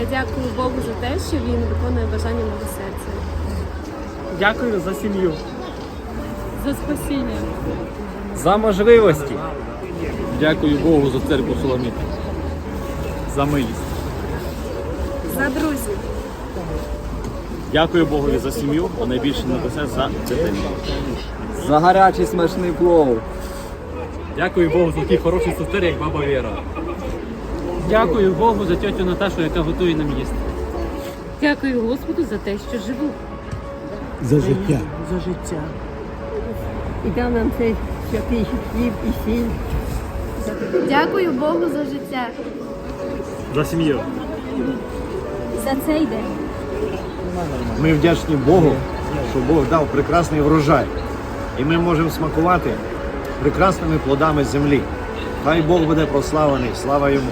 Я дякую Богу за те, що він виконує бажання мого серця. Дякую за сім'ю. За спасіння. За можливості. Дякую Богу за церкву Соломіта. За милість. За друзів. Дякую Богові за сім'ю, а найбільше на все за дитину. За гарячий смачний плов. Дякую Богу за такі хороші сестри, як баба Віра. Дякую Богу за тьотю Наташу, яка готує нам їсти. Дякую Господу за те, що живу. За життя. За життя. і дав нам цей святий хліб і сіль. Дякую Богу за життя. За сім'ю. За цей день. Ми вдячні Богу, що Бог дав прекрасний врожай. І ми можемо смакувати прекрасними плодами землі. Хай Бог буде прославлений, слава йому.